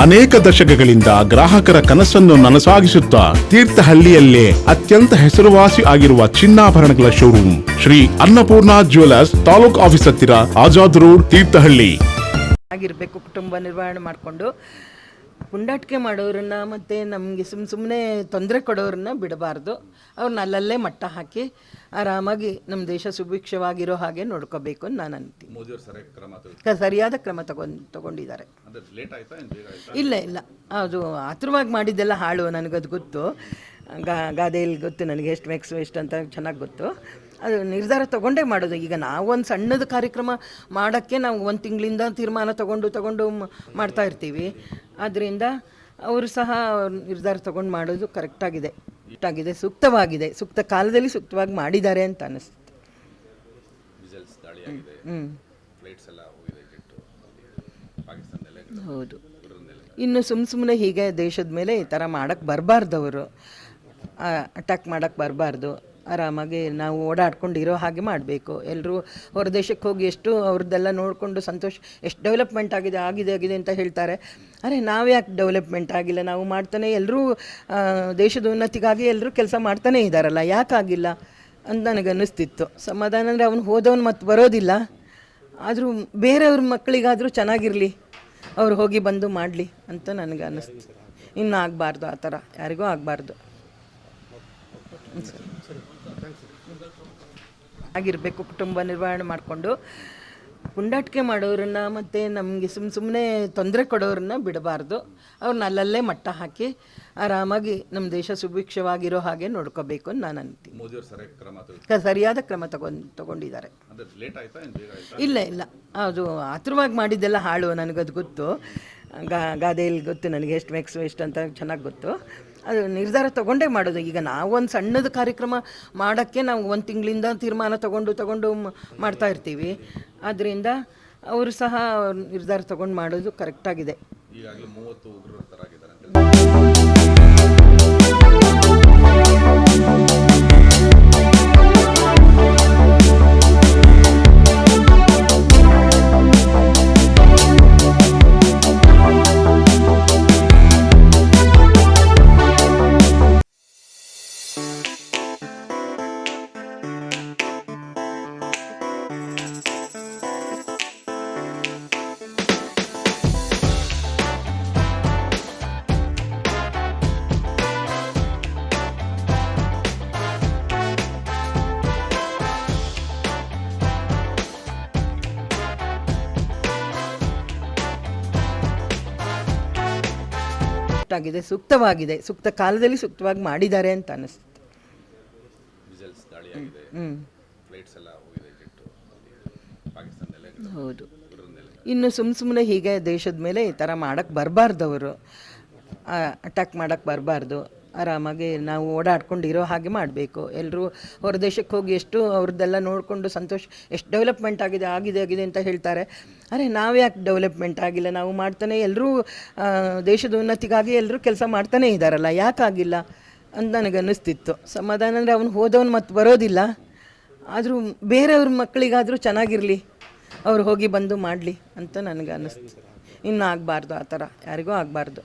ಅನೇಕ ದಶಕಗಳಿಂದ ಗ್ರಾಹಕರ ಕನಸನ್ನು ನನಸಾಗಿಸುತ್ತಾ ತೀರ್ಥಹಳ್ಳಿಯಲ್ಲೇ ಅತ್ಯಂತ ಹೆಸರುವಾಸಿ ಆಗಿರುವ ಚಿನ್ನಾಭರಣಗಳ showroom Shri Annapurna jewellers taluk office ಹತ್ತಿರ ಆಜಾದ್ ರೋಡ್ ತೀರ್ಥಹಳ್ಳಿ. ಆಗಿರಬೇಕು ಕುಟುಂಬ ನಿರ್ವಹಣೆ ಮಾಡಿಕೊಂಡು ಪುಂಡಾಟಿಕೆ ಮಾಡೋರನ್ನ ಮತ್ತು ನಮಗೆ ಸುಮ್ಮ ಸುಮ್ಮನೆ ತೊಂದರೆ ಕೊಡೋರನ್ನ ಬಿಡಬಾರ್ದು. ಅವ್ರನ್ನ ಅಲ್ಲಲ್ಲೇ ಮಟ್ಟ ಹಾಕಿ ಆರಾಮಾಗಿ ನಮ್ಮ ದೇಶ ಸುಭಿಕ್ಷವಾಗಿರೋ ಹಾಗೆ ನೋಡ್ಕೋಬೇಕು ಅಂತ ನಾನು ಅಂತೀನಿ. ಸರಿಯಾದ ಕ್ರಮ ತಗೊಂಡು ತಗೊಂಡಿದ್ದಾರೆ. ಇಲ್ಲ ಇಲ್ಲ. ಅದು ಆತುರವಾಗಿ ಮಾಡಿದ್ದೆಲ್ಲ ಹಾಳು ನನಗದು ಗೊತ್ತು. ಗಾ ಗಾದೆಯಲ್ಲಿ ಗೊತ್ತು ನನಗೆ ಎಷ್ಟು ಮೆಕ್ಸು ಎಷ್ಟು ಅಂತ ಚೆನ್ನಾಗಿ ಗೊತ್ತು. ಅದು ನಿರ್ಧಾರ ತಗೊಂಡೇ ಮಾಡೋದು. ಈಗ ನಾವು ಒಂದು ಸಣ್ಣದು ಕಾರ್ಯಕ್ರಮ ಮಾಡೋಕ್ಕೆ ನಾವು ಒಂದು ತಿಂಗಳಿಂದ ತೀರ್ಮಾನ ತಗೊಂಡು ತಗೊಂಡು ಮಾಡ್ತಾ ಇರ್ತೀವಿ. ಆದ್ದರಿಂದ ಅವರು ಸಹ ನಿರ್ಧಾರ ತಗೊಂಡು ಮಾಡೋದು ಕರೆಕ್ಟಾಗಿದೆ ಇಷ್ಟಾಗಿದೆ ಸೂಕ್ತವಾಗಿದೆ. ಸೂಕ್ತ ಕಾಲದಲ್ಲಿ ಸೂಕ್ತವಾಗಿ ಮಾಡಿದ್ದಾರೆ ಅಂತ ಅನ್ನಿಸ್ತು ಹೌದು. ಇನ್ನು ಸುಮ್ಮ ಸುಮ್ಮನೆ ಹೀಗೆ ದೇಶದ ಮೇಲೆ ಈ ಥರ ಮಾಡೋಕ್ಕೆ ಬರಬಾರ್ದವರು ಅಟ್ಯಾಕ್ ಮಾಡೋಕ್ಕೆ ಬರಬಾರ್ದು. ಆರಾಮಾಗಿ ನಾವು ಓಡಾಡ್ಕೊಂಡಿರೋ ಹಾಗೆ ಮಾಡಬೇಕು. ಎಲ್ಲರೂ ಹೊರದೇಶಕ್ಕೆ ಹೋಗಿ ಎಷ್ಟು ಅವ್ರದ್ದೆಲ್ಲ ನೋಡಿಕೊಂಡು ಸಂತೋಷ, ಎಷ್ಟು ಡೆವಲಪ್ಮೆಂಟ್ ಆಗಿದೆ ಆಗಿದೆ ಆಗಿದೆ ಅಂತ ಹೇಳ್ತಾರೆ. ಅರೆ ನಾವು ಯಾಕೆ ಡೆವಲಪ್ಮೆಂಟ್ ಆಗಿಲ್ಲ? ನಾವು ಮಾಡ್ತಾನೆ ಎಲ್ಲರೂ ದೇಶದ ಉನ್ನತಿಗಾಗಿ ಎಲ್ಲರೂ ಕೆಲಸ ಮಾಡ್ತಾನೇ ಇದ್ದಾರಲ್ಲ ಯಾಕಾಗಿಲ್ಲ ಅಂತ ನನಗೆ ಅನ್ನಿಸ್ತಿತ್ತು ಸಮಾಧಾನ ಅಂದರೆ ಅವನು ಹೋದವನು ಮತ್ತು ಬರೋದಿಲ್ಲ. ಆದರೂ ಬೇರೆಯವ್ರ ಮಕ್ಕಳಿಗಾದರೂ ಚೆನ್ನಾಗಿರಲಿ, ಅವ್ರು ಹೋಗಿ ಬಂದು ಮಾಡಲಿ ಅಂತ ನನಗೆ ಅನ್ನಿಸ್ತು ಇನ್ನು ಆಗಬಾರ್ದು ಆ ಥರ. ಯಾರಿಗೂ ಆಗಬಾರ್ದು. ಆಗಿರಬೇಕು ಕುಟುಂಬ ನಿರ್ವಹಣೆ ಮಾಡಿಕೊಂಡು ಪುಂಡಾಟಿಕೆ ಮಾಡೋರನ್ನ ಮತ್ತು ನಮಗೆ ಸುಮ್ಮ ಸುಮ್ಮನೆ ತೊಂದರೆ ಕೊಡೋರನ್ನ ಬಿಡಬಾರ್ದು. ಅವ್ರನ್ನ ಅಲ್ಲಲ್ಲೇ ಮಟ್ಟ ಹಾಕಿ ಆರಾಮಾಗಿ ನಮ್ಮ ದೇಶ ಸುಭಿಕ್ಷವಾಗಿರೋ ಹಾಗೆ ನೋಡ್ಕೋಬೇಕು ಅಂತ ನಾನು ಅಂತೀನಿ. ಸರಿಯಾದ ಕ್ರಮ ತಗೊಂಡು ತಗೊಂಡಿದ್ದಾರೆ. ಇಲ್ಲ ಇಲ್ಲ. ಅದು ಆತುರವಾಗಿ ಮಾಡಿದ್ದೆಲ್ಲ ಹಾಳು ನನಗದು ಗೊತ್ತು. ಗಾ ಗಾದೆಯಲ್ಲಿ ಗೊತ್ತು ನನಗೆ ಎಷ್ಟು ಮೆಕ್ಸು ಎಷ್ಟು ಅಂತ ಚೆನ್ನಾಗಿ ಗೊತ್ತು. ಅದು ನಿರ್ಧಾರ ತಗೊಂಡೇ ಮಾಡೋದು. ಈಗ ನಾವು ಒಂದು ಸಣ್ಣದು ಕಾರ್ಯಕ್ರಮ ಮಾಡೋಕ್ಕೆ ನಾವು ಒಂದು ತಿಂಗಳಿಂದ ತೀರ್ಮಾನ ತಗೊಂಡು ತಗೊಂಡು ಮಾಡ್ತಾ ಇರ್ತೀವಿ. ಆದ್ದರಿಂದ ಅವರು ಸಹ ನಿರ್ಧಾರ ತಗೊಂಡು ಮಾಡೋದು ಕರೆಕ್ಟಾಗಿದೆ ಆಗಿದೆ ಸೂಕ್ತವಾಗಿದೆ ಸೂಕ್ತ ಕಾಲದಲ್ಲಿ ಸೂಕ್ತವಾಗಿ ಮಾಡಿದ್ದಾರೆ ಅಂತ ಅನ್ನಿಸ್ತು. ಹೌದು. ಇನ್ನು ಸುಮ್ಮ ಸುಮ್ಮನೆ ಹೀಗೆ ದೇಶದ ಮೇಲೆ ಈ ಥರ ಮಾಡೋಕ್ಕೆ ಬರಬಾರ್ದು ಅವರು. ಅಟ್ಯಾಕ್ ಮಾಡೋಕ್ಕೆ ಬರಬಾರ್ದು. ಆರಾಮಾಗಿ ನಾವು ಓಡಾಡ್ಕೊಂಡಿರೋ ಹಾಗೆ ಮಾಡಬೇಕು. ಎಲ್ಲರೂ ಹೊರದೇಶಕ್ಕೆ ಹೋಗಿ ಎಷ್ಟು ಅವ್ರದ್ದೆಲ್ಲ ನೋಡಿಕೊಂಡು ಸಂತೋಷ, ಎಷ್ಟು ಡೆವಲಪ್ಮೆಂಟ್ ಆಗಿದೆ ಆಗಿದೆ ಆಗಿದೆ ಅಂತ ಹೇಳ್ತಾರೆ. ಅರೆ, ನಾವು ಯಾಕೆ ಡೆವಲಪ್ಮೆಂಟ್ ಆಗಿಲ್ಲ? ನಾವು ಮಾಡ್ತಾನೆ ಎಲ್ಲರೂ ದೇಶದ ಉನ್ನತಿಗಾಗಿ ಎಲ್ಲರೂ ಕೆಲಸ ಮಾಡ್ತಾನೇ ಇದ್ದಾರಲ್ಲ ಯಾಕಾಗಿಲ್ಲ ಅಂತ ನನಗನ್ನಿಸ್ತಿತ್ತು. ಸಮಾಧಾನ ಅಂದರೆ ಅವನು ಹೋದವನು ಮತ್ತೆ ಬರೋದಿಲ್ಲ. ಆದರೂ ಬೇರೆಯವ್ರ ಮಕ್ಕಳಿಗಾದರೂ ಚೆನ್ನಾಗಿರಲಿ, ಅವ್ರು ಹೋಗಿ ಬಂದು ಮಾಡಲಿ ಅಂತ ನನಗೆ ಅನ್ನಿಸ್ತು ಇನ್ನು ಆಗಬಾರ್ದು ಆ ಥರ, ಯಾರಿಗೂ ಆಗಬಾರ್ದು.